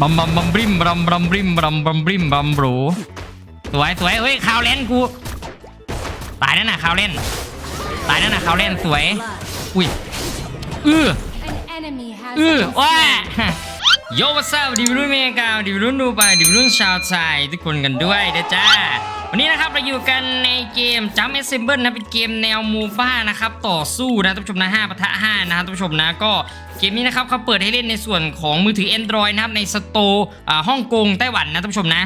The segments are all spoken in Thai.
บัมบัมบัมบริมบัมบัมบริมบัมบัมบริมบัมบรูสวยสวยเฮ้ยข่าวเล่นกูตายนั่นน่ะข่าวเล่น ตายนั่นน่ะข่าวเล่นสวย อุ้ยอือ An enemy has อือ been ว้า slain. โยวัสดุดิบรุ่นเมกาดิบรุ่นดูไปดิบรุ่นชาวไทยทุกคนกันด้วยนะจ้าวันนี้นะครับเราอยู่กันในเกมจัมเอสเซมเบิลนะเป็นเกมแนวมูฟ่านะครับต่อสู้นะท่านผู้ชมนะ5ปะทะ5นะท่านผู้ชมนะก็เกมนี้นะครับเขาเปิดให้เล่นในส่วนของมือถือ Android นะครับในสโตร์ฮ่องกงไต้หวันนะท่านผู้ชมนะ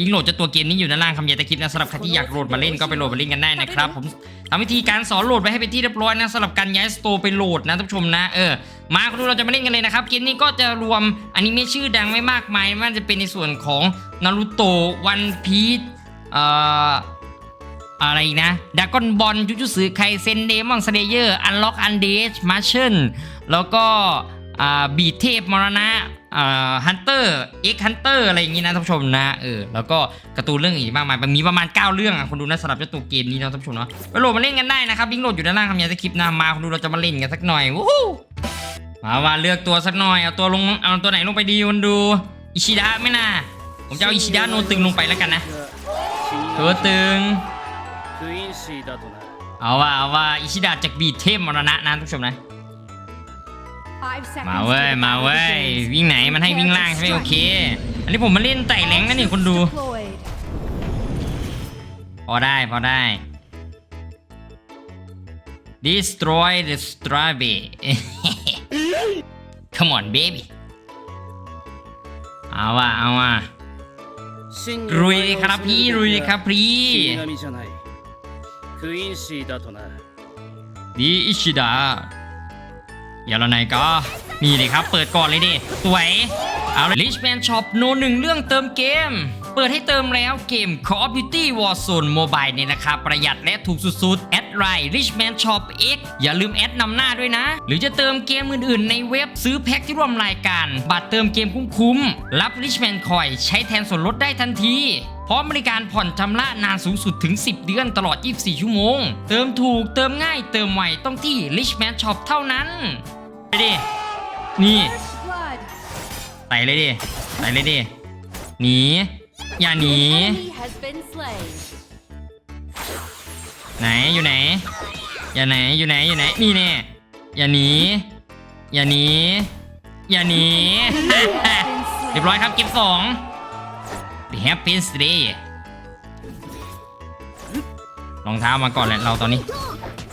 ลิงก์โหลดเจะตัวเกมนี้อยู่ด้านล่างคำยายตะคลิปนะสำหรับใครที่อยากโหลดมาเล่นก็ไปโหลดมาเล่นกันได้นะครับผมทำวิธีการสอนโหลดไว้ให้เป็นที่เรียบร้อยนะสำหรับการย้ายสโตร์ไปโหลดนะท่านผู้ชมนะเออมาคุณดูเราจะมาเล่นกันเลยนะครับเกมนี้ก็จะรวมอนิเมะชื่อดังไม่มากมายไมันจะเป็นในส่วนของนารูโตะวันพีชเอ่ออะไรอีกนะดากอนบอลจูจูสือไคเซนเดมอนสเลเยอร์อันล็อกอันเดชมาร์เชนแล้วก็อ่าบีเทพมรณะอ่า ฮันเตอร์เอ็กฮันเตอร์อะไรอย่างงี้นะท่านผู้ชมนะเออแล้วก็การ์ตูนเรื่องอีกมากมายมันมีประมาณ 9 เรื่องอะคนดูนะสำหรับเจ้าตูวเกมนี้นะท่านผู้ชมเนาะไปโหลดมาเล่นกันได้นะครับลิงก์โหลดอยู่ด้านล่างคำยัาสคริปต์นะมาคนดูเราจะมาเล่นกันสักหน่อยวู้ฮู้มาว่าเลือกตัวสักหน่อยเอาตัวลงเอาตัวไหนลงไปดีคนดูอิชิดะไม่น่าผมจะเอาอิชิดะโนตึงลงไปแล้วกันนะตัวตึงเอาว่าเอาว่าอิชิดะจากบีเทพมรณะนะท่านผู้ชมนะ มาเว้ย มาเว้ย วิ่งไหนมันให้วิ่งล่างใช่ไหมโอเค อันนี้ผมมาเล่นไต่แรงนั่นี่คนดู พอได้พอได้ destroy the strawberry come on baby เอาว่ะเอาว่ะรุยครับพี่รุยยครับพี่ดีอิชิดา อย่าละไหนก็นี่เลยครับ เปิดก่อนเลยดิสวย เอาเลย Richman Shop โนหนึ่งเรื่องเติมเกม เปิดให้เติมแล้วเกม Call of Duty Warzone Mobile เนี่ยนะครับประหยัดและถูกสุดๆ แอดไลน์ Richman Shop X อย่าลืมแอดนำหน้าด้วยนะ หรือจะเติมเกมอื่นๆ ในเว็บซื้อแพ็คที่ร่วมรายการ บัตรเติมเกมคุ้มๆ รับ Richman Coin ใช้แทนส่วนลดได้ทันทีพร้อมบริการผ่อนชำระนานสูงสุดถึง 10 เดือนตลอด 24 ชั่วโมง เติมถูก เติมง่าย เติมไวต้องที่ Richman Shop เท่านั้น ไปดิ นี่ First blood. ไต่เลยดิไต่เลยดิ หนี อย่าหนี Enemy has been slain. ไหนอยู่ไหน อย่าไหนอยู่ไหนอยู่ไหน นี่แน่อย่าหนี อย่าหนี อย่าหนี เรียบร้อยครับเก็บสอง The Happy Day รองเท้ามาก่อนแหละเราตอนนี้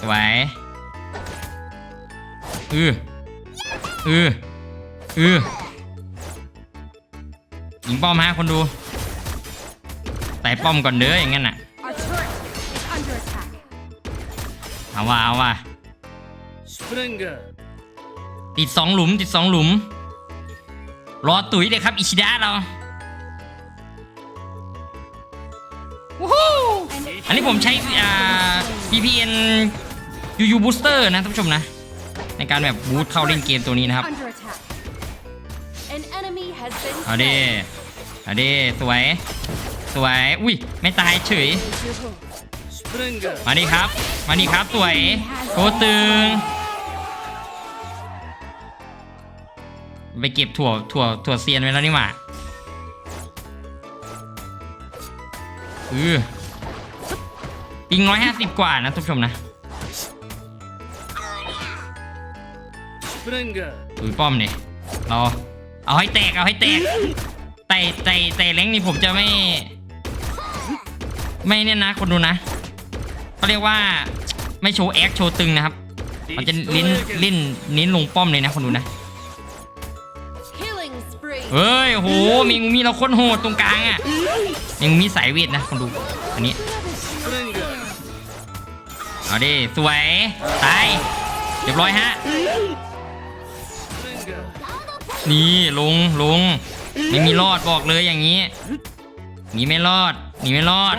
สวยอือ เออเออยิงป้อมฮะคนดูแต่ป้อมก่อนเด้ออย่างงั้นอะเอาว่าเอาว่าติดสองหลุมติดสองหลุม รอตุ๋ยเลยครับอิชิดะเราอันนี้ผมใช้อ่า PPN UU Booster นะท่านผู้ชมนะ ในการแบบบูทเข้าเล่นเกมตัวนี้นะครับเอาดิเอาดิสวย สวย อุ้ย ไม่ตายเฉย มานี่ครับ มานี่ครับ สวยโคตึง ไปเก็บถั่ว ถั่ว ถั่วเซียนไว้แล้วนี่หว่าอือปิงร้อยห้าสิบกว่านะทุกชมนะ ปืนป้อมเนี่ยเราเอาให้แตกเอาให้แตกแต่แต่แต่เล้งนี่ผมจะไม่ ไม่เนี่ยนะคนดูนะเขาเรียกว่าไม่โชว์แอคโชว์ตึงนะครับเขาจะลิ้นลิ้นนิ้นลงป้อมเลยนะคนดูนะเฮ้ยโหเมงูมีเราคตรโหดตรงกลางอะเมงูมีสายเวทนะคนดูอันนี้เอาดิสวยตายเรียบร้อยฮะ นี่ลุงลุงไม่มีรอดบอกเลยอย่างนี้หนีไม่รอดหนีไม่รอด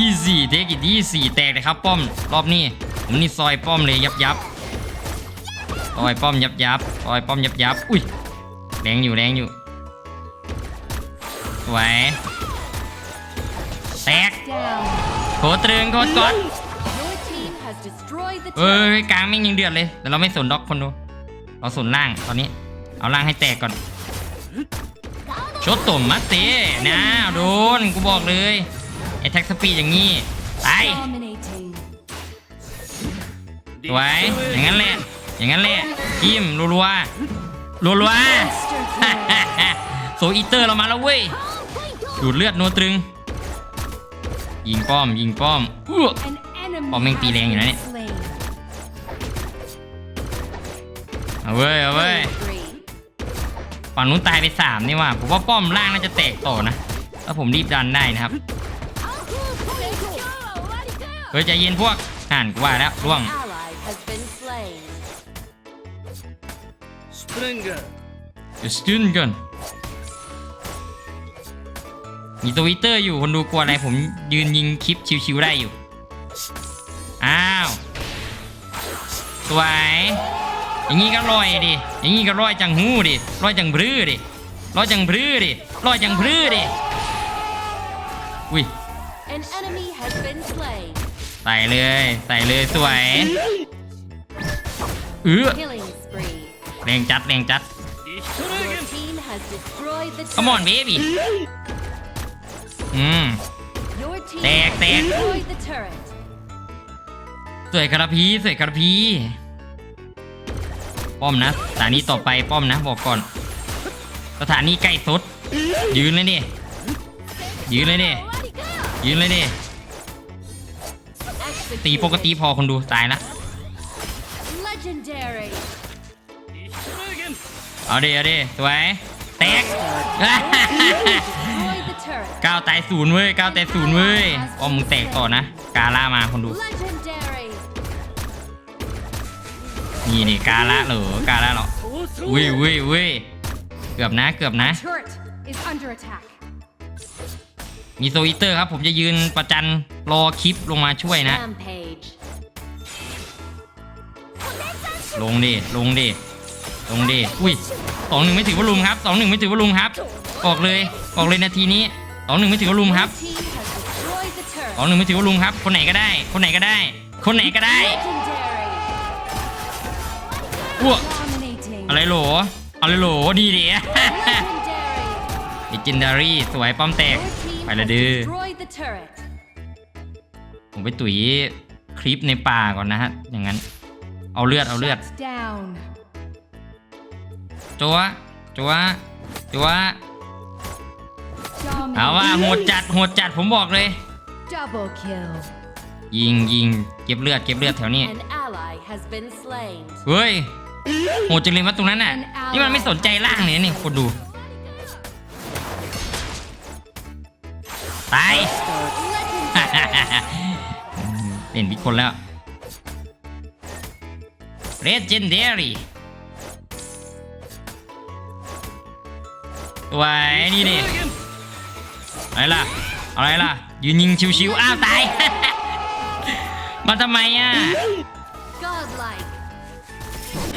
easy take it easy แตกเลยครับป้อม รอบนี้ผมนี่ซอยป้อมเลยยับยับซอยป้อมยับยับซอยป้อมยับยับอุ้ยแรงอยู่แรงอยู่สวยแตกโถตรึงโคตรกด team has destroyed the เอ้ turret. ยกลางไม่งยังเดือดเลยแต่เราไม่สนด็อกคนดูเราสนล่างตอนนี้ เอาล่างให้แตกก่อนชดตุ่มมาเตะนะโดนกูบอกเลยไอ้แท็กสปีดอย่างงี้ไป Dominating. สวยอย่างนั้นแหละอย่างนั้นแหละจิ้มรัวๆรัวๆ โซอีเตอร์เรามาแล้วเว้ยดูดเลือดนัวตรึง ยิงป้อมยิงป้อมอื้อ An enemy Bom em tì has đen vậy been đấy. slain. เอาเว้ยเอาเว้ย Three. ฝั่งนู้นตายไปสามนี่ว่าผมว่าป้อมล่างน่าจะแตกต่อนะถ้าผมรีบดันได้นะครับเฮ้ยใจเย็นพวกห่านกูว่าแล้วร่วง Ally has been slain. Springer. เดี๋ยวสตึนก่อนมีทวิตเตอร์อยู่คนดูกลัวอะไรผมยืนยิงคลิปชิวๆได้อยู่ อ้าว สวย อย่างงี้ก็ลอยดิ อย่างงี้ก็ลอยจังหูดิลอยจังพรือดิลอยจังพรือดิลอยจังพรือดิ อุ้ย An enemy has been slain. ใส่เลย ใส่เลยสวย เออ Killing spree. แรงจัดแรงจัด Destroy Your him. team has destroyed the come on turret. baby อืม Your team Tẹt, has tẹt. destroyed the turret. สวยกระพีสวยกระพีป้อมนะสถานีต่อไปป้อมนะบอกก่อน สถานีใกล้สุด ยืนเลยดิยืนเลยดิยืนเลยดิตี Executed. ปกติพอคนดูตายละ Legendary. Destroy him. เอาดิเอาดิสวยแตก Destroyed the turret. ก้าวตายศูนย์เว้ยก้าวตายศูนย์เว้ยป้อมมึงแตกต่อนะ กาล่ามาคนดู Legendary. นี่นี่กาละเหรอกาละเหรอ Awesome. เว้ยเว้ยเว้ยเกือบนะเกือบนะ Turret is under attack. มีโซอิเตอร์ครับ ผมจะยืนประจันรอคลิปลงมาช่วยนะ Rampage. ลงดิลงดิลงดิอุ้ยสองหนึ่งไม่ถือว่าลุมครับสองหนึ่งไม่ถือว่าลุมครับ ออกเลยออกเลยนาทีนี้สองหนึ่งไม่ถือว่าลุมครับ สองหนึ่งไม่ถือว่าลุมครับ คนไหนก็ได้ คนไหนก็ได้ คนไหนก็ได้อ้วกอะไรโหลอะไรโหลดีดิ Legendary. ดิจินดารี่สวยป้อมแตก ไปละดื้อผมไปตุ๋ยคลิปในป่าก่อนนะฮะ อย่างนั้น เอาเลือดเอาเลือดจัวจัวจัวเอาว่าโหดจัดโหดจัดผมบอกเลย Double kill. ยิงยิงเก็บเลือดเก็บเลือดแถวนี้ An ally has been slain. เฮ้ยโหดจังเลยว่าตรงนั้นน่ะ นี่มันไม่สนใจล่างเลยนี่คนดูตาย Legendary. เล่นพิกคนแล้ว Legendary สวยนี่ดิ Destroy him. อะไรล่ะ อะไรล่ะ ยืนยิงชิวๆอ้าวตาย มาทำไมอะ Godlike.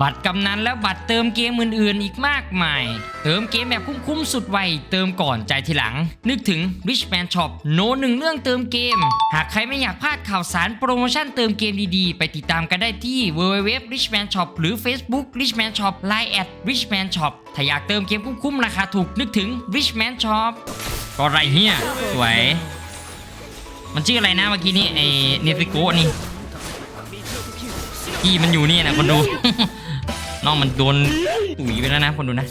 บัตรกำนันและบัตรเติมเกมอื่นๆ อีกมากมาย เติมเกมแบบคุ้มๆ สุดไว เติมก่อนใจทีหลัง นึกถึง Rich Man Shop โนหนึ่งเรื่องเติมเกม หากใครไม่อยากพลาดข่าวสารโปรโมชั่นเติมเกมดีๆ ไปติดตามกันได้ที่ www richman shop หรือ Facebook richman shop line at richman shop ถ้าอยากเติมเกมคุ้มๆ ราคาถูกนึกถึง richman shop ก็ไรเฮียสวย มันชื่ออะไรนะเมื่อกี้นี้ไอเนฟิโกนี่ ที่มันอยู่นี่นะคนดูน้องมันโดนตุ๋ยไปแล้วนะคนดูนะ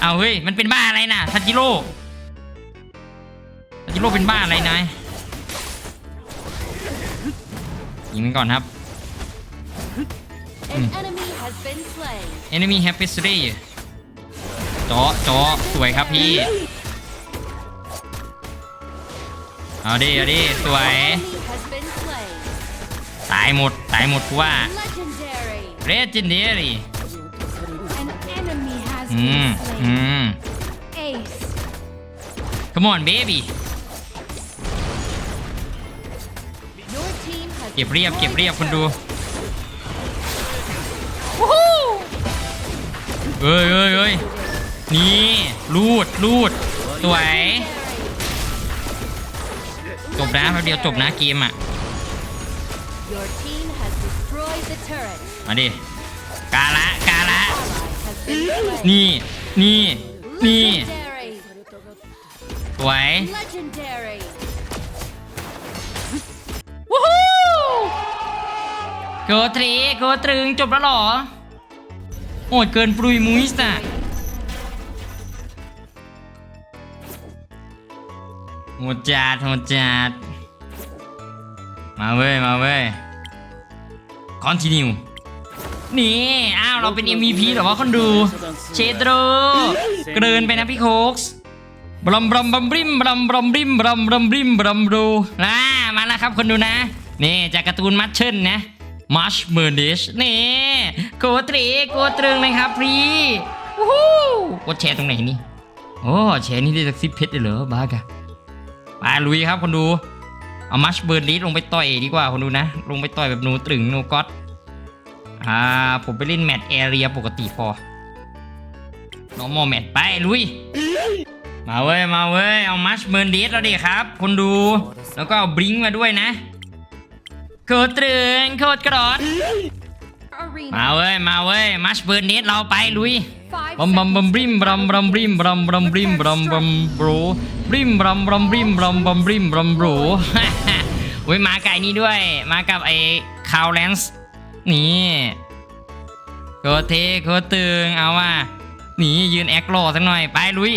เอาเฮ้ยมันเป็นบ้าอะไรนะทัจิโร่ทัจิโร่เป็นบ้าอะไรนายยิงมันก่อนครับ An enemy has been slain. enemy have p e s t r y จอจอสวยครับพี่ เอาดิเอาดิสวย Enemy has been slain. ตายหมด ตายหมดกูว่า Legendary. legendary An enemy has อืม been อื slain. ม Ace. come on baby Your team has เก็บเรียบเก็บ destroyed เรียบ the คุณดู turret. เอ้ยเอ้ยเอ้ยนี่รูดรูดสวยจบนะแป๊บเดียวจบนะเกมอะ Your team has destroyed the turret. มาดิกาละกาละ Ally has been slain. นี่ นี่ นี่ Legendary. สวย Legendary. วู้ฮู้โกทรีโกตรึงจบแล้วเหรอโหดเกินปรุยมุ้ยส์น่ะโหดจัดโหดจัด มาเว้ย มาเว้ย continue นี่ อ้าว เราเป็น MVP หรอวะคนดู เชโดรเกินไปนะพี่โคกส์บรมบรมบรมบริมบรมบรมบริมบรมบรมบริมบรมดูนะมาแล้วครับคนดูนะ นี่จากการ์ตูนมัชเชิลนะมัชเมอร์ดิชนี่โกตรีโกตรึงนะครับพี่วู้ฮู้กดแชร์ตรงไหนนี่ โอ้แชร์นี่ได้จากซิปเพชรเลยเหรอบ้ากะไปลุยครับคนดู เอามัชเบิร์นลิสลงไปต่อยดีกว่าคนดูนะ ลงไปต่อยแบบหนูตรึงหนูก๊อตอ่า ผมไปเล่นแมตช์แอเรียปกติพอ น้องโมแมตช์ไปลุย มาเว้ย มาเว้ย เอามัชเบิร์นลิสแล้วดิครับ คนดู แล้วก็เอาบลิงมาด้วยนะโคตรตรึงโคตรกรอดมาเว้ย มาเว้ย มัชเบิร์นลิสเราไปลุย บัมบัมบัมบริมบัมบัมบริมบัมบัมบริมบัมบัมบรูบริมบัมบัมบริมบัมบัมบริมบัมบรู เว้ยมาไก่นี้ด้วย มากับไอ้คาวแลนส์นี่โคตรเทโคตรตึงเอาว่าหนียืนแอคโลสักหน่อยไปลุย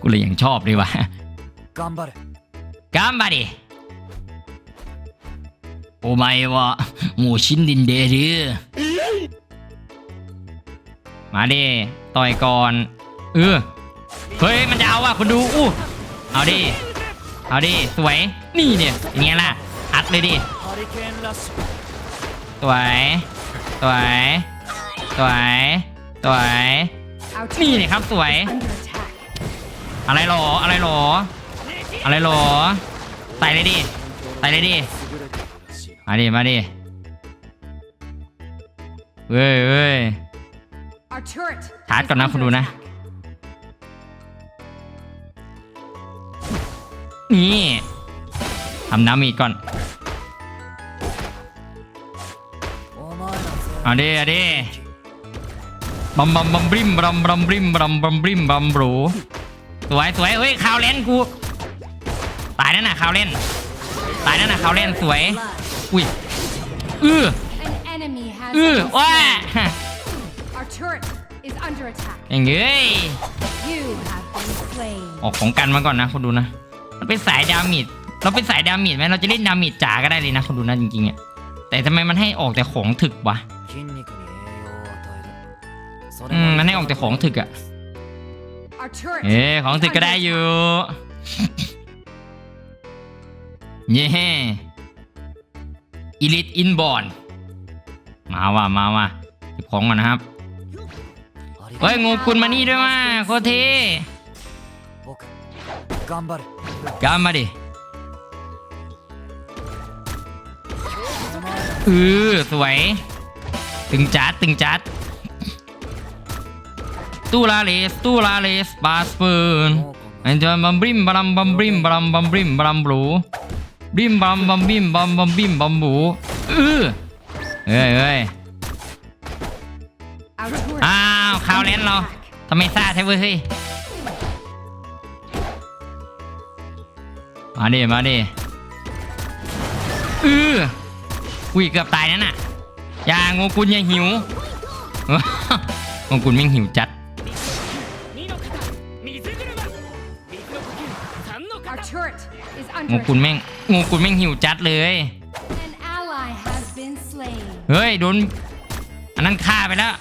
กูเลยยังชอบเลยว่ะ 頑張れ頑張れお前はもう死んでんでる มาดิต่อยก่อนเออเฮ้ยมันจะเอาว่ะคนดูอู้เอาดิเอาดิสวยนี่เนี่ยอย่างเงี้ยล่ะอัดเลยดิสวยสวยสวยสวยนี่เนี่ยครับสวย อะไรหรออะไรหรอ อะไรหรอใส่เลยดิใส่เลยดิมาดิมาดิเว้ยเว้ย ชาร์จก่อนนะคุณดูนะ นี่ทำน้ำอีกก่อน เอาดิเอาดิบัมบัมบัมบริมบัมบัมบริมบัมบัมบริมบัมบรูสวยสวยเฮ้ยข่าวเล่นกู ตายแน่นน่ะข่าวเล่น ตายแน่นน่ะข่าวเล่นสวย อุ้ยอออื้อว้า turret is under attack. อย่างเงี้ย You have been slain. ออกของกันมาก่อนนะคุณดูนะ มันเป็นสายดามิดเราเป็นสายดามิดไหมเราจะเล่นดามิดจ๋าก็ได้เลยนะคุณดูนะจริงๆอ่ะ แต่ทำไมมันให้ออกแต่ของถึกวะ 筋肉に栄養を与えるそ อืมมันให้ออกแต่ของถึกอ่ะ Our turret เอ๊ะของถึกก็ได้อยู่ เย้อิลิทอินบอลมาว่ะมาว่ะเก็บของก่อนนะครับ あり เฮ้ยงูคุณมานี่ด้วยมาโคเทกามมาดิเออสวย ตึงจัดตึงจัดตู้ลาเลสตู้ลาเลสบาสปืนไอ้นจะบัมบิมบัมบัมบิมบัมบัมบิมบัมบลูบิมบัมบัมบิมบัมบัมบิมบัมบูเออเฮ้ยเฮ้ยอ้า เราเล่นเราทำไมซาใช่เว้ยมาดิมาดิอืออุ้ยเกือบตายนั่นน่ะยางูกุลยังหิวงูกุลไม่หิวจัด งูกุลแม่งงูกุลแม่งหิวจัดเลย เฮ้ยโดนอันนั้นฆ่าไปแล้ว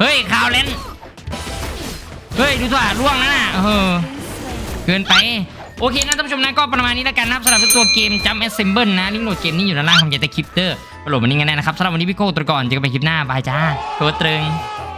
เฮ้ยข่าวเล่นเฮ้ยดูสิวล่วงนะน่ะเออเกินไป โอเคนะท่านผู้ชมนะก็ประมาณนี้แล้วกันนะครับสำหรับตัวเกมจัม Assemble นะลิงก์โหลดเกมนี้อยู่ด้านล่างของเจตคลิปเตอร์โหลดมันนี้กันแน่นะครับสำหรับวันนี้พี่โก้ตัวก่อนเจอกันใหม่คลิปหน้าบายจ้าตัวตรึง